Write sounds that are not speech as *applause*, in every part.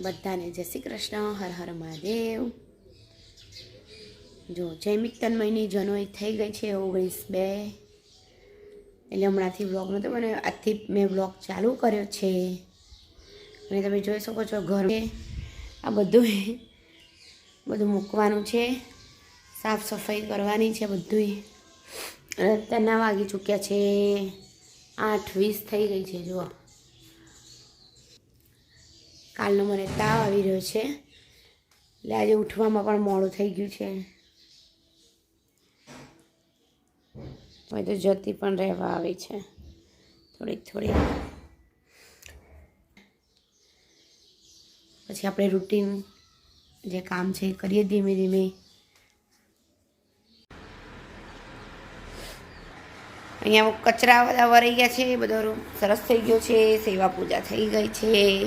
બધાને જય શ્રી કૃષ્ણ, હર હર મહાદેવ. જો જૈમિક તન્મયની જનોઈ થઈ ગઈ છે ઓગણીસ બે. એટલે હમણાંથી બ્લોગ નહોતો મને આજથી મેં બ્લોગ ચાલુ કર્યો છે. અને તમે જોઈ શકો છો ઘર આ બધું *laughs* બધું મૂકવાનું છે. સાફ સફાઈ કરવાની છે બધું અને અત્યારના વાગી ચૂક્યા છે આઠ વીસ થઈ ગઈ છે, જુઓ. કાલનો મને તાવ આવી રહ્યો છે. એટલે આજે ઉઠવામાં પણ મોડું થઈ ગયું છે. હવે તો જતી પણ રહેવા આવી છે. થોડીક થોડીક. પછી આપણે રૂટીન જે કામ છે એ કરીએ ધીમે ધીમે. અહીંયા કચરા બધા વરાઈ ગયા છે, બધો સરસ થઈ ગયો છે, સેવા પૂજા થઈ ગઈ છે.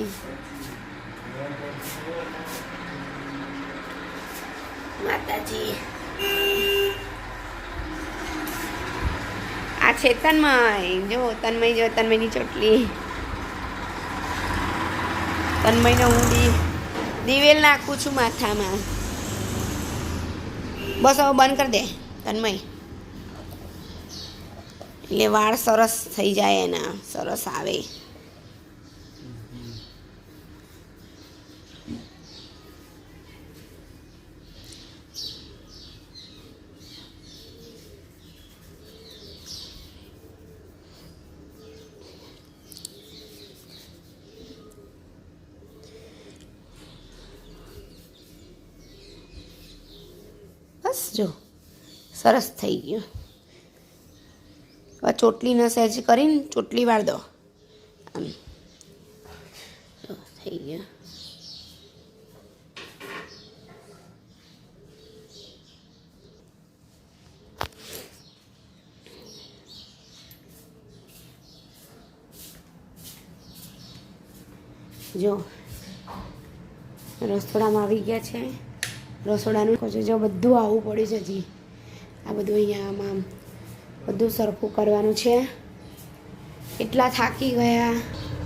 માતાજી. આ છે તન્મય. જો તન્મય જો, તન્મયની ચોટલી. તન્મયને હું દી દિવેલ નાખું છું માથામાં. બસ, હવે બંધ કરી દે, તન્મય. એટલે વાળ સરસ થઈ જાય એના. સરસ આવે બસ જો, સરસ થઈ ગયું. હવે ચોટલીને સહેજ કરીને ચોટલી વાળ દો. આમ. થઈ ગયું. જો, રસોડામાં આવી ગયા છે. રસોડાનું કહું છું જો બધું આવવું પડ્યું છે હજી આ બધું અહીંયા આમાં બધું સરખું કરવાનું છે. એટલા થાકી ગયા.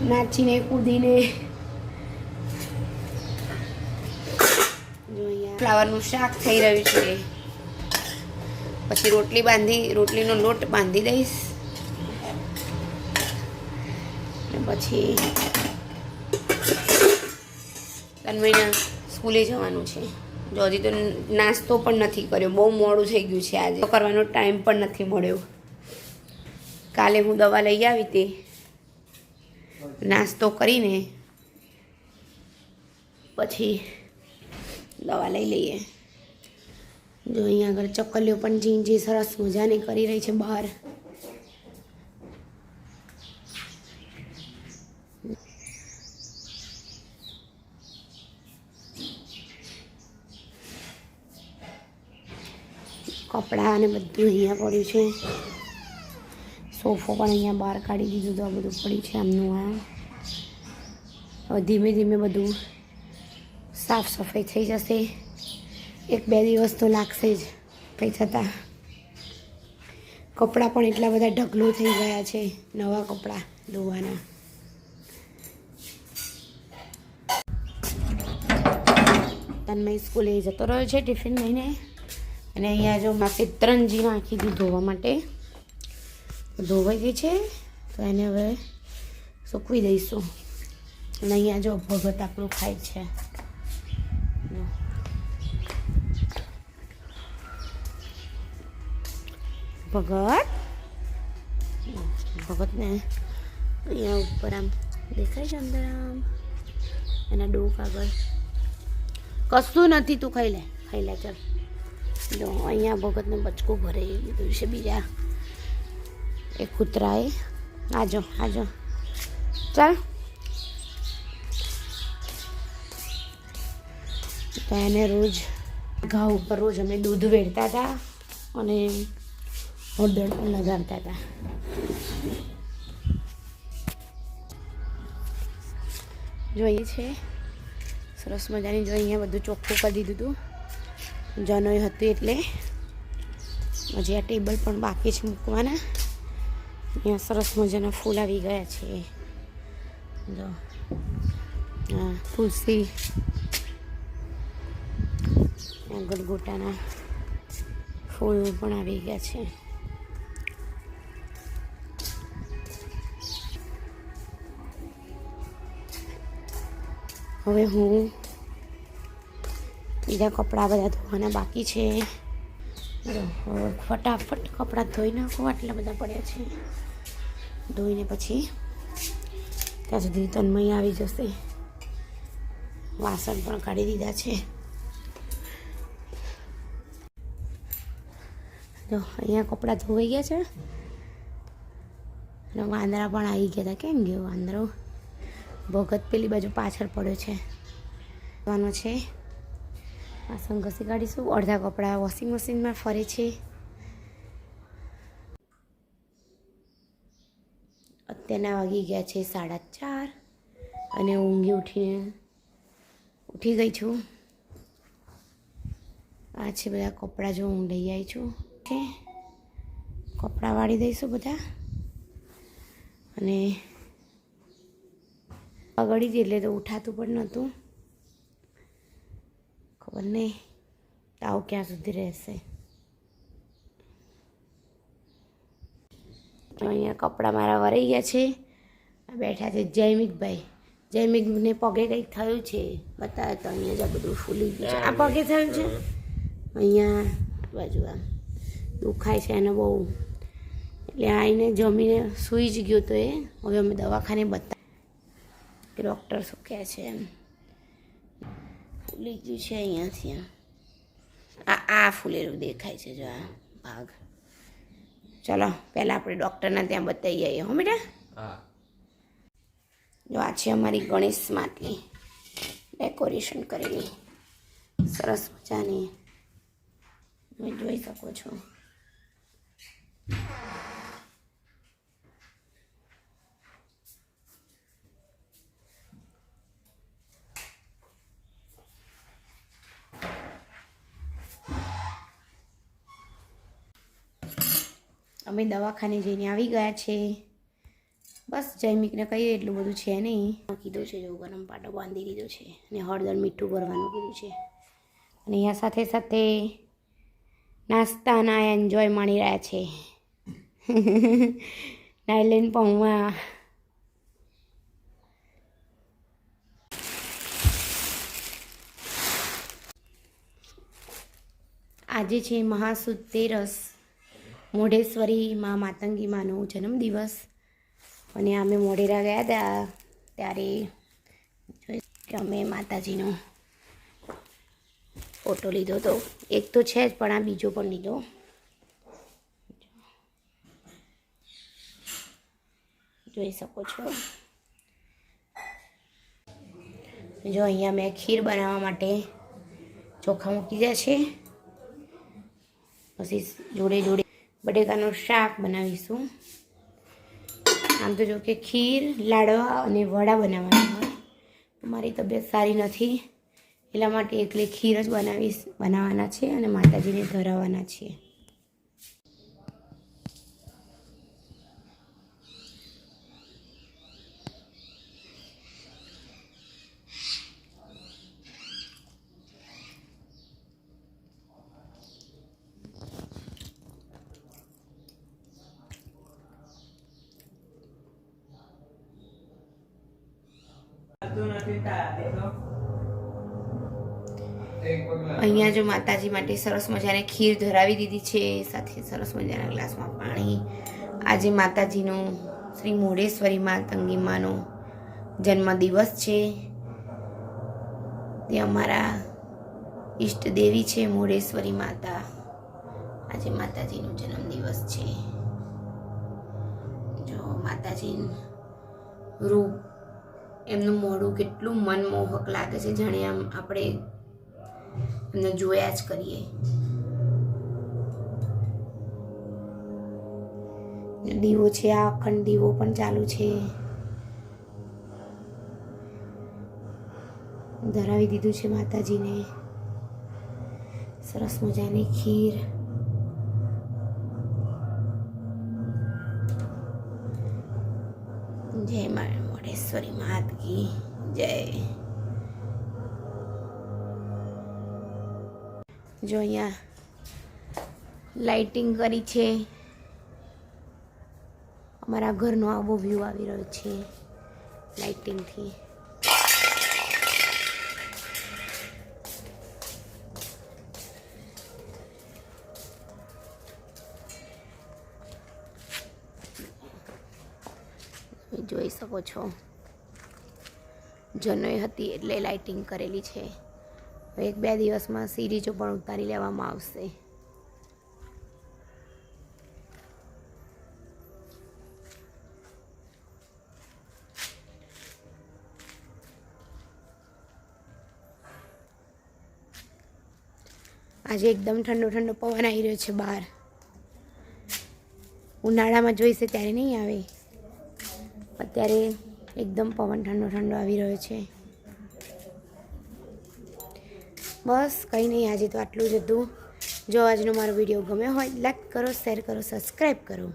નાચીને, કૂદીને. અહીંયા ફ્લાવરનું શાક થઈ રહ્યું છે. પછી રોટલી બાંધી, રોટલીનો લોટ બાંધી દઈશ. પછી તન્મયના સ્કૂલે જવાનું છે. જો હજી તો નાસ્તો પણ નથી કર્યો. બહુ મોડું થઈ ગયું છે આજે. કરવાનો ટાઈમ પણ નથી મળ્યો. કાલે હું દવા લઈ આવી તે નાસ્તો કરીને પછી દવા લઈ લઈએ. જો અહીંયા આગળ ચકલીઓ પણ ઝીણ ઝી સરસ મજાની કરી રહી છે બહાર. કપડાં અને બધું અહીંયા પડ્યું છે. સોફો પણ અહીંયા બહાર કાઢી દીધું તો આ બધું પડ્યું છે આમનું, આ. હવે ધીમે ધીમે બધું સાફ સફાઈ થઈ જશે. એક બે દિવસ તો લાગશે જ, કંઈ થતાં. કપડાં પણ એટલા બધા ઢગલો થઈ ગયા છે, નવા કપડાં ધોવાના. તન્મય સ્કૂલે જતો રહ્યો છે ટિફિન લઈને. અને અહીંયા જો માસે ત્રણજી નાખી દીધું ધોવા માટે. ધોવાઈ ગઈ છે. તો એને હવે સૂકવી દઈશું. અને અહીંયા જો ભગત આપણું ખાય છે. ભગત? ભગતને અહીંયા ઉપર આમ દેખાય છે અંદર આમ. એના ડોક આગળ. કશું નથી, તું ખાઈ લે. ખાઈ લે, ચાલ. જો, અહીંયા ભગતને બચકું ભરાઈ ગયું છે બીજા. એ કૂતરાએ. આજો આજો. ચાલ. એને રોજ ઘા ઉપર રોજ અમે દૂધ વેડતા હતા અને હળદર પણ લગાડતા હતા. જોઈએ છે. સરસ મજાની જો અહીંયા બધું ચોખ્ખું કરી દીધું હતું જનોઈ હતી એટલે હજી આ ટેબલ પણ બાકી છે મૂકવાના. અહીંયા સરસ મજાના ફૂલ આવી ગયા છે. જો. હા તુલસી. ગલગોટાના ફૂલ પણ આવી ગયા છે. હવે હું બીજા કપડાં બધા ધોવાના બાકી છે. ફટાફટ કપડાં ધોઈ નાખો, આટલા બધા પડ્યા છે. ધોઈને પછી ત્યાં સુધી તન્મય આવી જશે. વાસણ પણ કાઢી દીધા છે. જો, અહીંયા કપડાં ધોવાઈ ગયા છે. અને વાંદરા પણ આવી ગયા હતા. કેમ ગયો વાંદરો? ભગત પેલી બાજુ પાછળ પડ્યો છે. છે. વાસણ ઘસી કાઢીશું. અડધા કપડાં વોશિંગ મશીનમાં ફરે છે. અત્યારના વાગી ગયા છે સાડા ચાર અને ઊંઘી ઉઠીને ઉઠી ગઈ છું. આ છે બધા કપડાં જો હું લઈ આવી છું. ઓકે કપડાં વાળી દઈશું બધા. અને પગડી જ એટલે તો ઉઠાતું પણ નહોતું. ખબર નહીં. તાવ ક્યાં સુધી રહેશે? અહીંયા કપડાં મારા વરાઈ ગયા છે. બેઠા છે જયમિકભાઈ જયમિકને પગે કંઈક થયું છે. બતાવે તો અહીંયા જ આ બધું ફૂલી ગયું છે. આ પગે થયું છે? અહીંયા બાજુ આમ દુખાય છે એને બહુ. એટલે આવીને જમીને સૂઈ જ ગયો તો એ. હવે અમે દવાખાને બતા ડૉક્ટર શું કહે છે એમ. ગયું છે અહીંયાથી. આ આ ફૂલેલું દેખાય છે જો આ ભાગ. ચલો પહેલાં આપણે ડૉક્ટરના ત્યાં બતાવી આવીએ હો બેટા? જો આ છે અમારી ગણેશ માટલી ડેકોરેશન કરેલી. સરસ મજાની. તમે જોઈ શકો છો. અમે દવાખાને જઈને આવી ગયા છે. બસ જૈમિકને કહીએ, એટલું બધું છે નહીં. કીધું છે, જો ગરમ પાટો બાંધી દીધો છે અને હળદર મીઠું ભરવાનું કીધું છે. અને અહીંયા સાથે સાથે નાસ્તાના એન્જોય માણી રહ્યા છે. નાઇલેન્ડ પૌવા. આજે છે મહાસુદ તેરસ. મોઢેશ્વરી મા માતંગી માનો જન્મદિવસ. અને અમે મોઢેરા ગયા હતા ત્યારે કે અમે માતાજીનો ફોટો લીધો તો. એક તો છે જ, પણ આ બીજો પણ લીધો. જોઈ શકો છો. જો અહીંયા મેં ખીર બનાવવા માટે ચોખા મૂકી દે છે. પછી જોડે જોડે બટેકાનું શાક બનાવીશું. આમ તો જો કે ખીર, લાડવા અને વડા બનાવવાના હોય. મારી તબિયત સારી નથી, એટલા માટે એકલી ખીર જ બનાવીશ, બનાવવાના છે અને માતાજીને ધરાવવાના છીએ. અહીંયા જો માતાજી માટે સરસ મજાને ખીર ધરાવી દીધી છે, સાથે સરસ મજાના ગ્લાસમાં પાણી. આજે માતાજીનો શ્રી મોઢેશ્વરી મા તંગીમાનો જન્મદિવસ છે. તે અમારા ઈષ્ટ દેવી છે, મોઢેશ્વરી માતા. આજે માતાજીનો જન્મદિવસ છે. જો માતાજીનું રૂપ એમનું મોઢું કેટલું મનમોહક લાગે છે, જાણે આમ આપણે એમને જોયા જ કરીએ. દીવો છે, આ અખંડ દીવો પણ ચાલુ છે. ધરાવી દીધું છે માતાજીને. સરસ મજાની ખીર. જય મા મોઢેશ્વરી માત જય. જો અહીંયા લાઇટિંગ કરી છે. અમારા ઘરનો આવો વ્યૂ આવી રહ્યો છે લાઇટિંગથી જોઈ શકો છો. જનોઈ હતી એટલે લાઇટિંગ કરેલી છે. એક બે દિવસમાં સિરીજો પણ ઉતારી લેવામાં આવશે. આજે એકદમ ઠંડો ઠંડો પવન આવી રહ્યો છે બહાર. ઉનાળામાં જોઈશે ત્યારે નહીં આવે? અત્યારે એકદમ પવન ઠંડો ઠંડો આવી રહ્યો છે. બસ કંઈ નહીં, આજે તો આટલું જ હતું. જો આજનો મારો વીડિયો ગમ્યો હોય લાઈક કરો શેર કરો સબસ્ક્રાઈબ કરો.